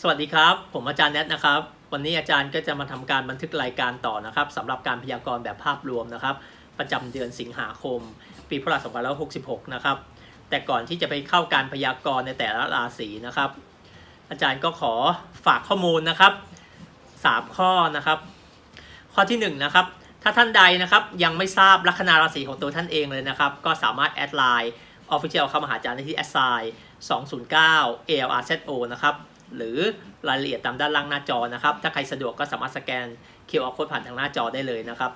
สวัสดีครับ ผมอาจารย์แนทนะครับ วันนี้อาจารย์ก็จะมาทำการบันทึกรายการต่อนะครับสำหรับการพยากรณ์แบบภาพรวมนะครับ ประจำเดือนสิงหาคม ปีพุทธศักราช2566 นะครับ แต่ก่อนที่จะไปเข้าการพยากรณ์ในแต่ละราศีนะครับ อาจารย์ก็ขอฝากข้อมูลนะครับ 3 ข้อนะครับ ข้อที่1นะครับถ้าท่านใดนะครับยังไม่ทราบลัคนาราศีของตัวท่านเองเลยนะครับ ก็สามารถแอดไลน์ Official เข้ามาหาอาจารย์ได้ที่ a s s i 209 ALRZO นะครับ หรือรายละเอียดตามด้านล่างหน้าจอนะครับ ถ้าใครสะดวกก็สามารถสแกน QR code ผ่านทางหน้าจอได้เลยนะครับ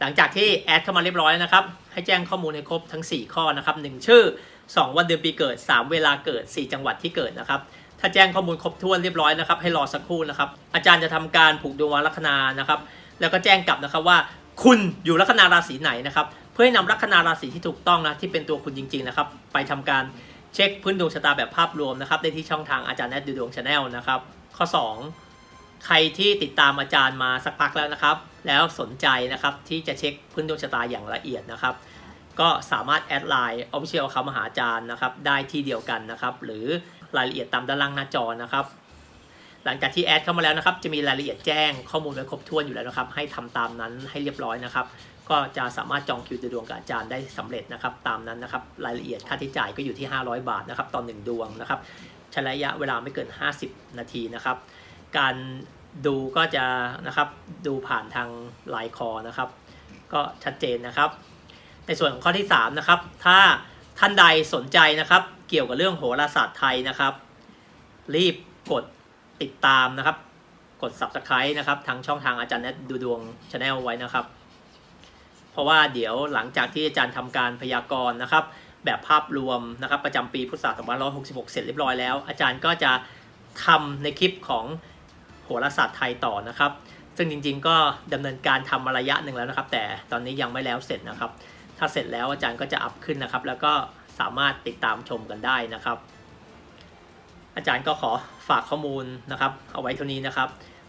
หลังจากที่แอดเข้ามาเรียบร้อยนะครับ ให้แจ้งข้อมูลให้ครบทั้ง 4 ข้อนะครับ 1 ชื่อ 2 วันเดือนปีเกิด 3 เวลาเกิด 4 จังหวัดที่เกิดนะครับถ้าแจ้งข้อมูลครบถ้วนเรียบร้อยนะครับให้รอสักครู่นะครับ อาจารย์จะทำการผูกดวงวันลัคนานะครับ แล้วก็แจ้งกลับนะครับว่า คุณอยู่ลัคนาราศีไหนนะครับ เพื่อให้นำลัคนาราศีที่ถูกต้องนะที่เป็นตัวคุณจริงๆนะครับ ไปทำการ เช็คพื้นดวงชะตาแบบภาพรวมนะครับ ได้ที่ช่องทางอาจารย์แนทดูดวงชาแนลนะครับ ข้อ 2 ใครที่ติดตามอาจารย์มาสักพักแล้วนะครับ แล้วสนใจนะครับที่จะเช็คพื้นดวงชะตาอย่างละเอียดนะครับ ก็สามารถแอดไลน์ Official เขามาหาอาจารย์นะครับ ได้ที่เดียวกันนะครับ หรือรายละเอียดตามด้านล่างหน้าจอนะครับ หลังจากที่แอดเข้ามาแล้วนะครับ จะมีรายละเอียดแจ้งข้อมูลไว้ครบถ้วนอยู่แล้วนะครับ ให้ทำตามนั้นให้เรียบร้อยนะครับ ก็จะสามารถจองคิวดูดวงกับอาจารย์ได้สำเร็จนะครับตามนั้นนะครับรายละเอียดค่าใช้จ่ายก็อยู่ที่ 500 บาทนะครับต่อ1ดวงนะครับใช้ระยะเวลาไม่เกิน 50 นาทีนะครับ การดูก็จะนะครับดูผ่านทางไลน์คอนะครับ ก็ชัดเจนนะครับ ในส่วนของข้อที่3นะครับถ้าท่านใดสนใจนะครับเกี่ยวกับเรื่องโหราศาสตร์ไทยนะครับ รีบกดติดตามนะครับ กด subscribe นะครับทางช่องทางอาจารย์แนทดูดวงชาแนลไว้นะครับ เพราะว่าเดี๋ยวหลังจากที่อาจารย์ทำการพยากรณ์นะครับแบบภาพรวมนะครับประจำปีพุทธศักราช2566 เสร็จเรียบร้อยแล้ว อาจารย์ก็จะทำในคลิปของโหราศาสตร์ไทยต่อนะครับ ซึ่งจริงๆ ก็ดำเนินการทำมาระยะหนึ่งแล้วนะครับ แต่ตอนนี้ยังไม่แล้วเสร็จนะครับ ถ้าเสร็จแล้วอาจารย์ก็จะอัพขึ้นนะครับ แล้วก็สามารถติดตามชมกันได้นะครับ อาจารย์ก็ขอฝากข้อมูลนะครับ เอาไว้เท่านี้นะครับ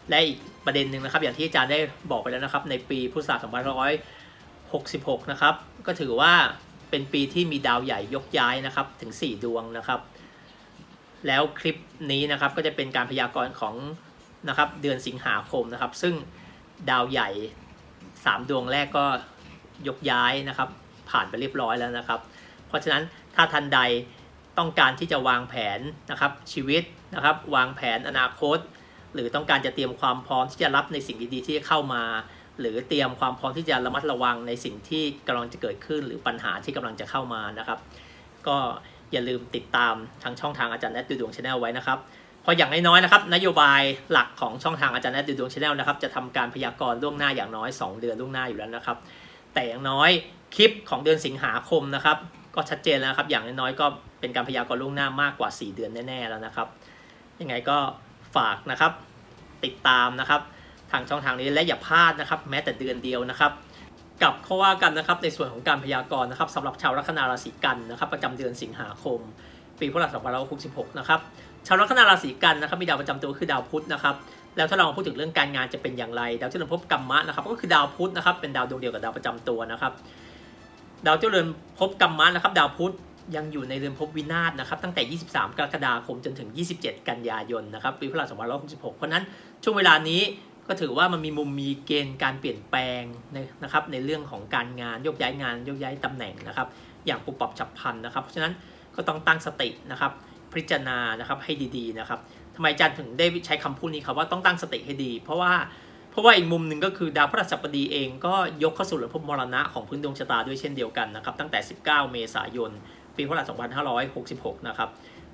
และอีกประเด็นหนึ่งนะครับ อย่างที่อาจารย์ได้บอกไปแล้วนะครับ ในปีพุทธศักราช 66 นะครับ ก็ถือว่าเป็นปีที่มีดาวใหญ่ยกย้ายนะครับถึง 4 ดวงนะครับ แล้วคลิปนี้นะครับก็จะเป็นการพยากรณ์ของนะครับเดือนสิงหาคมนะครับ ซึ่งดาวใหญ่ 3 ดวงแรกก็ยกย้ายนะครับ ผ่านไปเรียบร้อยแล้วนะครับ เพราะฉะนั้นถ้าทันใดต้องการที่จะวางแผนนะครับชีวิตนะครับ วางแผนอนาคต หรือต้องการจะเตรียมความพร้อมที่จะรับในสิ่งดีๆที่จะเข้ามา หรือเตรียมความพร้อมที่จะระมัดระวังในสิ่งที่กำลังจะเกิดขึ้น หรือปัญหาที่กำลังจะเข้ามานะครับ ก็อย่าลืมติดตามทางช่องทางอาจารย์แนทดูดวงชาแนลไว้นะครับเพราะอย่างน้อยๆนะครับ นโยบายหลักของช่องทางอาจารย์แนทดูดวงชาแนลนะครับจะทำการพยากรณ์ล่วงหน้าอย่างน้อย 2 เดือนล่วงหน้าอยู่แล้วนะครับ แต่อย่างน้อยคลิปของเดือนสิงหาคมนะครับ ก็ชัดเจนแล้วนะครับ อย่างน้อยๆก็เป็นการพยากรณ์ล่วงหน้ามากกว่า 4 เดือนแน่ๆแล้วนะครับ ยังไงก็ฝากนะครับ ติดตามนะครับ ทางช่องทางนี้และอย่าพลาดนะครับ แม้แต่เดือนเดียวนะครับกลับเข้าว่ากันนะครับในส่วนของการพยากรณ์นะครับสำหรับชาวลัคนาราศีกันนะครับ ประจำเดือนสิงหาคม ปีพุทธศักราช2566 นะครับชาวลัคนาราศีกันนะครับมีดาวประจำตัวคือดาวพุธนะครับแล้วถ้าเราพูดถึงเรื่องการงานจะเป็นอย่างไร ดาวเจริญภพกรรมะนะครับก็คือดาวพุธนะครับเป็นดาวดวงเดียวกับดาวประจำตัวนะครับ ดาวเจริญภพกรรมะนะครับ ดาวพุธยังอยู่ในเรือนภพวินาศนะครับตั้งแต่ 23 กรกฎาคมจนถึง 27 กันยายนนะครับปีพุทธศักราช2566 เพราะนั้นช่วงเวลานี้ ก็ถือว่ามันมีมุมมีเกณฑ์การเปลี่ยนแปลงนนะครับในเรื่องของการงานโยกย้ายงานโยกย้ายตำแหน่งนะครับ อย่างปุบปับฉับพลันนะครับ เพราะฉะนั้นก็ต้องตั้งสตินะครับ พิจารณานะครับให้ดีๆนะครับทำไมอาจารย์ถึงได้ใช้คำพูดนี้ครับว่าต้องตั้งสติให้ดี เพราะว่าเพราะว่าอีกมุมหนึ่งก็คือดาวพฤหัสบดีเองก็ยกเข้าสู่รือนภพมรณะของพื้นดวงชะตาด้วยเช่นเดียวกันนะครับตั้งแต่ 19 เมษายน ปีพุทธศักราช2566 นะครับ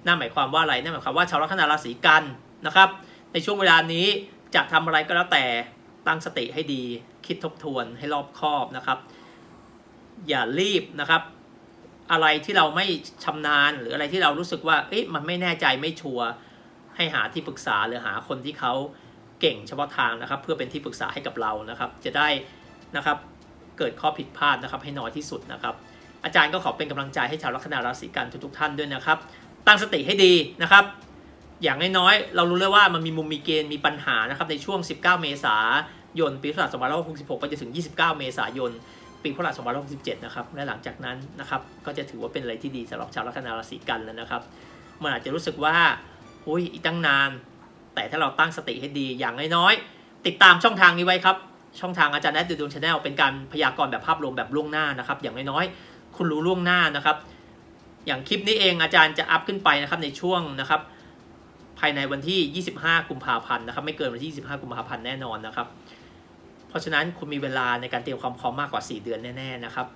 นั่นหมายความว่าอะไรนั่นหมายความว่าชาวลัคนาราศีกันนะครับในช่วงเวลานี้ จะทำอะไรก็แล้วแต่ตั้งสติให้ดีคิดทบทวนให้รอบคอบนะครับ อย่ารีบนะครับ อะไรที่เราไม่ชำนาญหรืออะไรที่เรารู้สึกว่าเอ๊ะมันไม่แน่ใจไม่ชัวร์ให้หาที่ปรึกษาหรือหาคนที่เขาเก่งเฉพาะทางนะครับ เพื่อเป็นที่ปรึกษาให้กับเรานะครับ จะได้นะครับเกิดข้อผิดพลาดนะครับ ให้น้อยที่สุดนะครับ อาจารย์ก็ขอเป็นกำลังใจให้ชาวลัคนาราศีกันทุกๆท่านด้วยนะครับ ตั้งสติให้ดีนะครับ อย่างน้อยๆ เรารู้เลยว่ามันมีมุมมีเกณฑ์มีปัญหานะครับในช่วง 19 เมษายน ปีพุทธศักราช2566 ไปจนถึง 29 เมษายน ปีพุทธศักราช2567 นะครับ และหลังจากนั้นนะครับก็จะถือว่าเป็นอะไรที่ดีสำหรับชาวลัคนาราศีกันแล้วนะครับ มันอาจจะรู้สึกว่าอุ้ยอีกตั้งนาน แต่ถ้าเราตั้งสติให้ดีอย่างน้อยๆ ติดตามช่องทางนี้ไว้ครับ ช่องทางอาจารย์แอดดูดวงชาแนลเป็นการพยากรณ์แบบภาพรวมแบบล่วงหน้านะครับ อย่างน้อยๆ คุณรู้ล่วงหน้านะครับ อย่างคลิปนี้เองอาจารย์จะอัพขึ้นไปนะครับในช่วงนะครับ ภายในวันที่ 25 กุมภาพันธ์นะครับ ไม่เกินวันที่ 25 กุมภาพันธ์แน่นอนนะครับ เพราะฉะนั้นคุณมีเวลาในการเตรียมความพร้อมมากกว่า 4 เดือนแน่ ๆนะครับ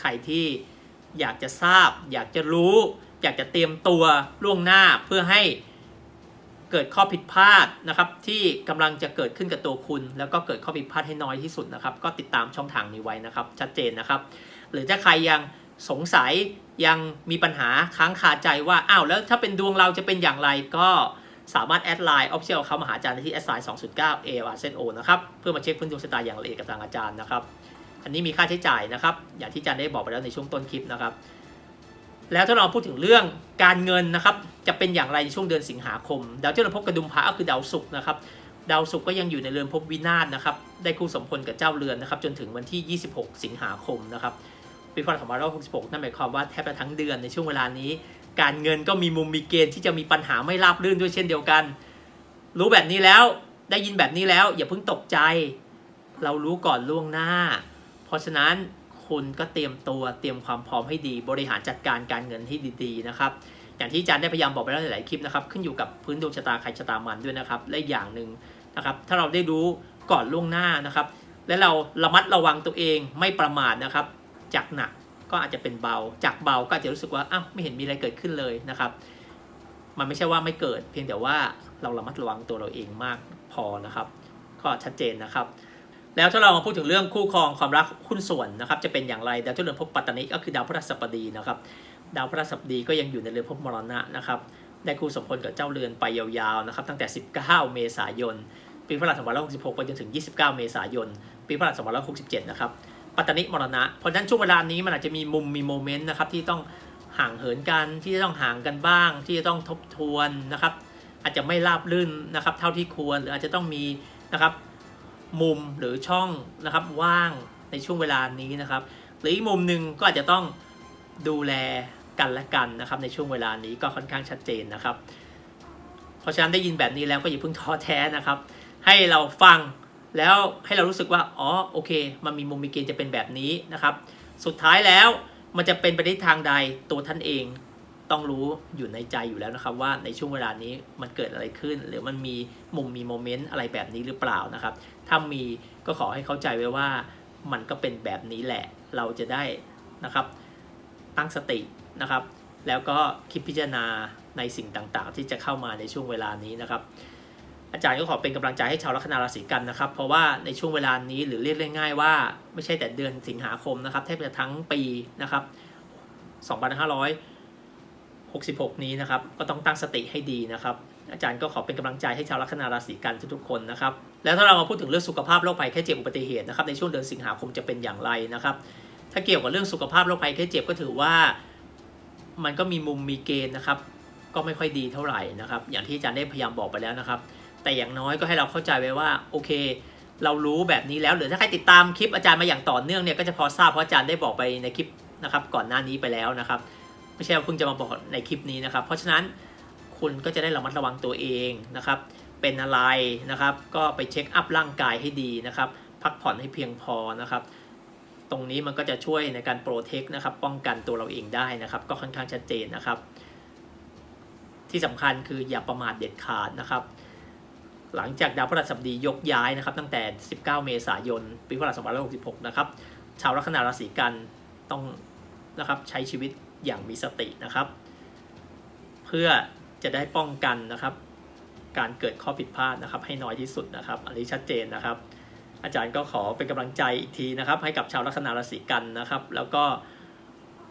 ใครที่อยากจะทราบ อยากจะรู้ อยากจะเตรียมตัวล่วงหน้าเพื่อให้เกิดข้อผิดพลาดนะครับ ที่กำลังจะเกิดขึ้นกับตัวคุณ แล้วก็เกิดข้อผิดพลาดให้น้อยที่สุดนะครับ ก็ติดตามช่องทางนี้ไว้นะครับ ชัดเจนนะครับ หรือถ้าใครยังสงสัย ยังมีปัญหาค้างคาใจว่า อ้าวแล้วถ้าเป็นดวงเราจะเป็นอย่างไรก็สามารถแอดไลน์ออฟเชียลเขามาหาอาจารย์ที่แอดไลน์209 a r z o นะครับ เพื่อมาเช็คพื้นดวงชะตาอย่างละเอียดกับทางอาจารย์นะครับ อันนี้มีค่าใช้จ่ายนะครับ อย่างที่อาจารย์ได้บอกไปแล้วในช่วงต้นคลิปนะครับ แล้วถ้าเราพูดถึงเรื่องการเงินนะครับ จะเป็นอย่างไรในช่วงเดือนสิงหาคม ดาวเจ้าเรือนภพกระดุมพระก็คือดาวศุกร์นะครับ ดาวศุกร์ก็ยังอยู่ในเรือนภพวินาศนะครับ ได้คู่สมพลกับเจ้าเรือนนะครับ จนถึงวันที่ 26 สิงหาคมนะครับ ปีพศ2566 นั่นหมายความว่าแทบจะทั้งเดือนในช่วงเวลานี้ การเงินก็มีมุมมีเกณฑ์ที่จะมีปัญหาไม่ราบรื่นด้วยเช่นเดียวกัน รู้แบบนี้แล้วได้ยินแบบนี้แล้ว อย่าเพิ่งตกใจ เรารู้ก่อนล่วงหน้า เพราะฉะนั้นคุณก็เตรียมตัวเตรียมความพร้อมให้ดีบริหารจัดการการเงินให้ดีๆนะครับอย่างที่อาจารย์ได้พยายามบอกไปแล้วหลายๆคลิปนะครับขึ้นอยู่กับพื้นดวงชะตาใครชะตามันด้วยนะครับและอีกอย่างหนึ่งนะครับถ้าเราได้รู้ก่อนล่วงหน้านะครับ และเราระมัดระวังตัวเองไม่ประมาทนะครับ จากหนักก็อาจจะเป็นเบา จากเบาก็จจะรู้สึกว่าอ้าวไม่เห็นมีอะไรเกิดขึ้นเลยนะครับ มันไม่ใช่ว่าไม่เกิด เพียงแต่ว่าเราระมัดระวังตัวเราเองมากพอนะครับ ก็ชัดเจนนะครับ แล้วถ้าเรามาพูดถึงเรื่องคู่ครองความรักหุ้นส่วนนะครับ จะเป็นอย่างไรดาวที่เรือนภพปัตตานิก็คือดาวพฤหัสบดีนะครับ ดาวพฤหัสบดีก็ยังอยู่ในเรือนภพมรณะนะครับได้คู่สมพลกับเจ้าเรือนไปยาวๆนะครับตั้งแต่ 19 เมษายน ปีพฤหัส2566 ไปจนถึง 29 เมษายน ปีพฤหัส2567 นะครับ ปัตตานิมรณะ เพราะฉะนั้นช่วงเวลานี้มันอาจจะมีมุมมีโมเมนต์นะครับที่ต้องห่างเหินกันที่จะต้องห่างกันบ้าง ที่จะต้องทบทวนนะครับ อาจจะไม่ราบรื่นนะครับ เท่าที่ควรหรืออาจจะต้องมีนะครับมุมหรือช่องนะครับว่างในช่วงเวลานี้นะครับ หรืออีกมุมหนึ่งก็อาจจะต้องดูแลกันและกันนะครับ ในช่วงเวลานี้ก็ค่อนข้างชัดเจนนะครับ เพราะฉะนั้นได้ยินแบบนี้แล้วก็อย่าเพิ่งท้อแท้นะครับ ให้เราฟัง แล้วให้เรารู้สึกว่า อ๋อ โอเค มันมีมุมมีเกณฑ์จะเป็นแบบนี้นะครับ สุดท้ายแล้วมันจะเป็นไปในทางใดตัวท่านเองต้องรู้อยู่ในใจอยู่แล้วนะครับว่าในช่วงเวลานี้มันเกิดอะไรขึ้น หรือมันมีมุมมีโมเมนต์อะไรแบบนี้หรือเปล่านะครับ ถ้ามีก็ขอให้เข้าใจไว้ว่ามันก็เป็นแบบนี้แหละ เราจะได้นะครับตั้งสตินะครับ แล้วก็คิดพิจารณาในสิ่งต่างๆ ที่จะเข้ามาในช่วงเวลานี้นะครับ อาจารย์ก็ขอเป็นกำลังใจให้ชาวลัคนาราศีกันนะครับ เพราะว่าในช่วงเวลานี้หรือเรียกง่ายๆว่า ไม่ใช่แต่เดือนสิงหาคมนะครับแทบจะทั้งปีนะครับ2566 นี้นะครับ ก็ต้องตั้งสติให้ดีนะครับ อาจารย์ก็ขอเป็นกำลังใจให้ชาวลัคนาราศีกันทุกๆคนนะครับ แล้วถ้าเรามาพูดถึงเรื่องสุขภาพโรคภัยแค่เจ็บอุบัติเหตุนะครับในช่วงเดือนสิงหาคมจะเป็นอย่างไรนะครับ ถ้าเกี่ยวกับเรื่องสุขภาพโรคภัยแค่เจ็บก็ถือว่า มันก็มีมุมมีเกณฑ์นะครับ ก็ไม่ค่อยดีเท่าไหร่นะครับ อย่างที่อาจารย์ได้พยายามบอกไปแล้วนะครับ แต่อย่างน้อยก็ให้เราเข้าใจไว้ว่าโอเค เรารู้แบบนี้แล้วหรือถ้าใครติดตามคลิปอาจารย์มาอย่างต่อเนื่องเนี่ยก็จะพอทราบเพราะอาจารย์ได้บอกไปในคลิปนะครับก่อนหน้านี้ไปแล้วนะครับ ไม่ใช่ว่าเพิ่งจะมาบอกในคลิปนี้นะครับ เพราะฉะนั้นคุณก็จะได้ระมัดระวังตัวเองนะครับ เป็นอะไรนะครับ ก็ไปเช็คอัพร่างกายให้ดีนะครับ พักผ่อนให้เพียงพอนะครับตรงนี้มันก็จะช่วยในการโปรเทคนะครับ ป้องกันตัวเราเองได้นะครับ ก็ค่อนข้างชัดเจนนะครับ ที่สำคัญคืออย่าประมาทเด็ดขาดนะครับ หลังจากดาวพฤหัสบดียกย้ายนะครับตั้งแต่ 19 เมษายน ปีพศ2566 นะครับ ชาวลัคนาราศีกันต้องนะครับใช้ชีวิตอย่างมีสตินะครับ เพื่อจะได้ป้องกันนะครับ การเกิดข้อผิดพลาดนะครับ ให้น้อยที่สุดนะครับ อันนี้ชัดเจนนะครับ อาจารย์ก็ขอเป็นกำลังใจอีกทีนะครับ ให้กับชาวลัคนาราศีกันนะครับ แล้วก็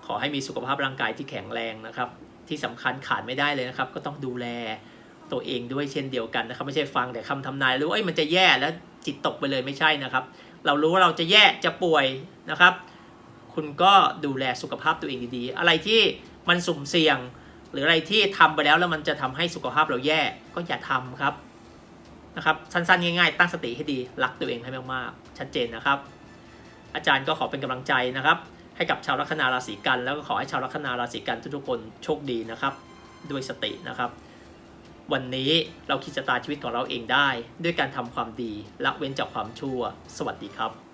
ขอให้มีสุขภาพร่างกายที่แข็งแรงนะครับ ที่สำคัญขาดไม่ได้เลยนะครับ ก็ต้องดูแล ตัวเองด้วยเช่นเดียวกันนะครับ ไม่ใช่ฟังแต่คำทำนายรู้ว่ามันจะแย่แล้วจิตตกไปเลยไม่ใช่นะครับ เรารู้ว่าเราจะแย่จะป่วยนะครับ คุณก็ดูแลสุขภาพตัวเองดีๆ อะไรที่มันสุ่มเสี่ยง หรืออะไรที่ทำไปแล้วแล้วมันจะทำให้สุขภาพเราแย่ก็อย่าทำครับนะครับสั้นๆง่ายๆ ตั้งสติให้ดีรักตัวเองให้มากๆชัดเจนนะครับ อาจารย์ก็ขอเป็นกำลังใจนะครับ ให้กับชาวลัคนาราศีกัน แล้วก็ขอให้ชาวลัคนาราศีกันทุกๆคนโชคดีนะครับ ด้วยสตินะครับ วันนี้เราคิดชะตาชีวิตของเราเองได้ ด้วยการทำความดีละเว้นจากความชั่ว สวัสดีครับ